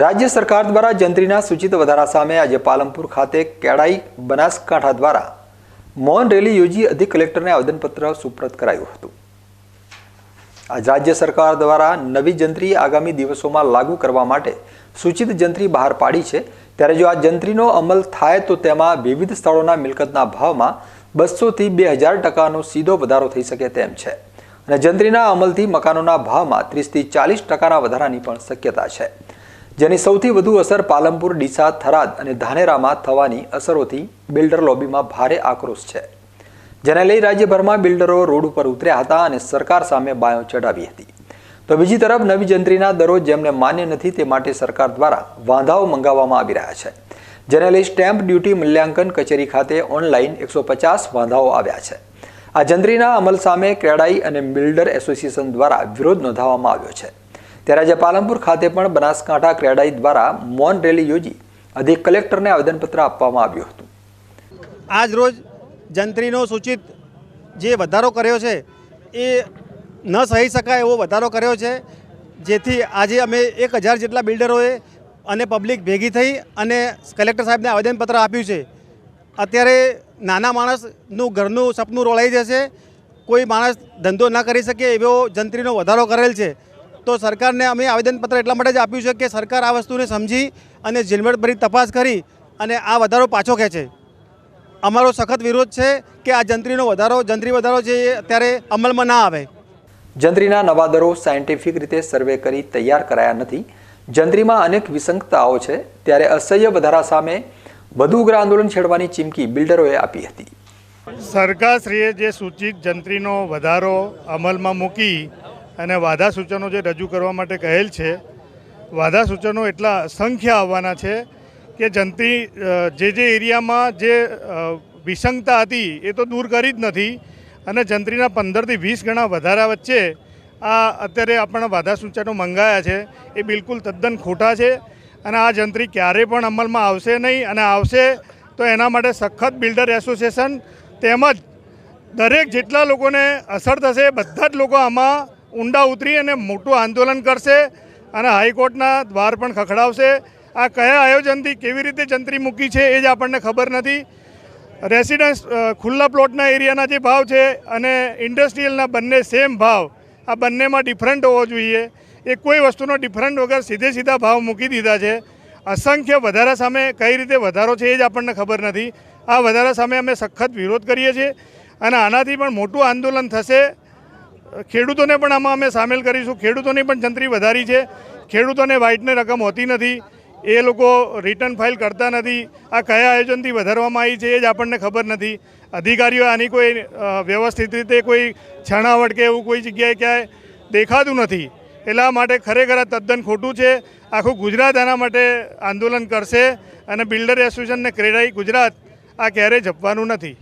રાજ્ય સરકાર દ્વારા જંત્રીના સૂચિત વધારા સામે આજે પાલનપુર ખાતે કેળાઈ બનાસકાંઠા દ્વારા મૌન રેલી યોજી અધિક કલેક્ટરને આવેદનપત્ર સુપ્રત કરાયું હતું. આજ રાજ્ય સરકાર દ્વારા નવી જંત્રી આગામી દિવસોમાં લાગુ કરવા માટે સૂચિત જંત્રી બહાર પાડી છે. ત્યારે જો આ જંત્રીનો અમલ થાય તો તેમાં વિવિધ સ્થળોના મિલકતના ભાવમાં બસોથી બે હજાર ટકાનો સીધો વધારો થઈ શકે તેમ છે. અને જંત્રીના અમલથી મકાનોના ભાવમાં ત્રીસથી ચાલીસ ટકાના વધારાની પણ શક્યતા છે. જેની સૌથી વધુ અસર પાલનપુર, ડીસા, થરાદ અને ધાનેરામાં થવાની અસરોથી બિલ્ડર લોબીમાં ભારે આક્રોશ છે. જેને લઈ રાજ્યભરમાં બિલ્ડરો રોડ ઉપર ઉતર્યા હતા અને સરકાર સામે બાયો ચઢાવી હતી. તો બીજી તરફ નવી જંત્રીના દરો જેમને માન્ય નથી તે માટે સરકાર દ્વારા વાંધાઓ મંગાવવામાં આવી રહ્યા છે. જેને લઈ સ્ટેમ્પ ડ્યુટી મૂલ્યાંકન કચેરી ખાતે ઓનલાઈન એકસો પચાસ વાંધાઓ આવ્યા છે. આ જંત્રીના અમલ સામે ક્રેડાઈ અને બિલ્ડર એસોસિએશન દ્વારા વિરોધ નોંધાવવામાં આવ્યો છે. ત્યારે આજે પાલનપુર ખાતે પણ બનાસકાંઠા ક્રેડાઈ દ્વારા મૌન રેલી યોજી અધિક કલેક્ટરને આવેદનપત્ર આપવામાં આવ્યું હતું. આજ રોજ જંત્રીનો સૂચિત જે વધારો કર્યો છે, એ ન સહી શકાય એવો વધારો કર્યો છે, જેથી આજે અમે એક હજાર જેટલા બિલ્ડરોએ અને પબ્લિક ભેગી થઈ અને કલેક્ટર સાહેબને આવેદનપત્ર આપ્યું છે. અત્યારે નાના માણસનું ઘરનું સપનું રોળાઈ જશે, કોઈ માણસ ધંધો ન કરી શકે એવો જંત્રીનો વધારો કરેલ છે. તો સરકારને અમે આવેદનપત્ર એટલા માટે જ આપ્યું છે કે સરકાર આ વસ્તુને સમજી અને ઝીણવટભરી તપાસ કરી અને આ વધારો પાછો ખેંચે. અમારો સખત વિરોધ છે કે આ જંત્રીનો વધારો જંત્રી વધારો છે એ અત્યારે અમલમાં ના આવે. જંત્રીના નવા દરો સાયન્ટિફિક રીતે સર્વે કરી તૈયાર કરાયા નથી. જંત્રીમાં અનેક વિસંગતાઓ છે ત્યારે અસહ્ય વધારા સામે વધુ ઉગ્ર આંદોલન છેડવાની ચીમકી બિલ્ડરોએ આપી હતી. સરકારશ્રીએ જે સૂચિત જંત્રીનો વધારો અમલમાં મૂકી અને વાધા સૂચનો જે રજૂ કરવા માટે કહેલ છે, વાધા સૂચનો એટલા અસંખ્ય આવવાના છે કે જંત્રી જે જે એરિયામાં જે વિસંગતા હતી એ તો દૂર કરી જ નથી અને જંત્રીના પંદરથી વીસ ગણા વધારા વચ્ચે આ અત્યારે આપણા વાધા સૂચનો મંગાયા છે, એ બિલકુલ તદ્દન ખોટા છે અને આ જંત્રી ક્યારે પણ અમલમાં આવશે નહીં અને આવશે તો એના માટે સખત બિલ્ડર એસોસિએશન તેમજ દરેક જેટલા લોકોને અસર થશે, બધા જ લોકો આમાં ઊંડા ઉતરી અને મોટું આંદોલન કરશે અને હાઈકોર્ટના દ્વાર પણ ખખડાવશે. આ કયા આયોજનથી કેવી રીતે જંત્રી મૂકી છે એ જ આપણને ખબર નથી. રેસિડન્સ ખુલ્લા પ્લોટના એરિયાના જે ભાવ છે અને ઇન્ડસ્ટ્રીયલના બંને સેમ ભાવ, આ બંનેમાં ડિફરન્ટ હોવો જોઈએ. એ કોઈ વસ્તુનો ડિફરન્ટ વગર સીધે સીધા ભાવ મૂકી દીધા છે. અસંખ્ય વધારા સામે કઈ રીતે વધારો છે એ જ આપણને ખબર નથી. આ વધારા સામે અમે સખત વિરોધ કરીએ છીએ અને આનાથી પણ મોટું આંદોલન થશે. ખેડૂતોને પણ આમાં અમે સામેલ કરીશું. ખેડૂતોની પણ જંત્રી વધારી છે. ખેડૂતોને વ્હાઇટને રકમ હોતી નથી. એ લોકો રિટર્ન ફાઇલ કરતા નથી. આ કયા આયોજનથી વધારવામાં આવી છે એ જ આપણને ખબર નથી. અધિકારીઓ આની કોઈ વ્યવસ્થિત રીતે કોઈ છણાવટ કે એવું કોઈ જગ્યાએ ક્યાંય દેખાતું નથી. એટલા માટે ખરેખર આ તદ્દન ખોટું છે. આખું ગુજરાત આના માટે આંદોલન કરશે અને બિલ્ડર એસોસિએશનને ક્રેડાઈ ગુજરાત આ ક્યારેય જપવાનું નથી.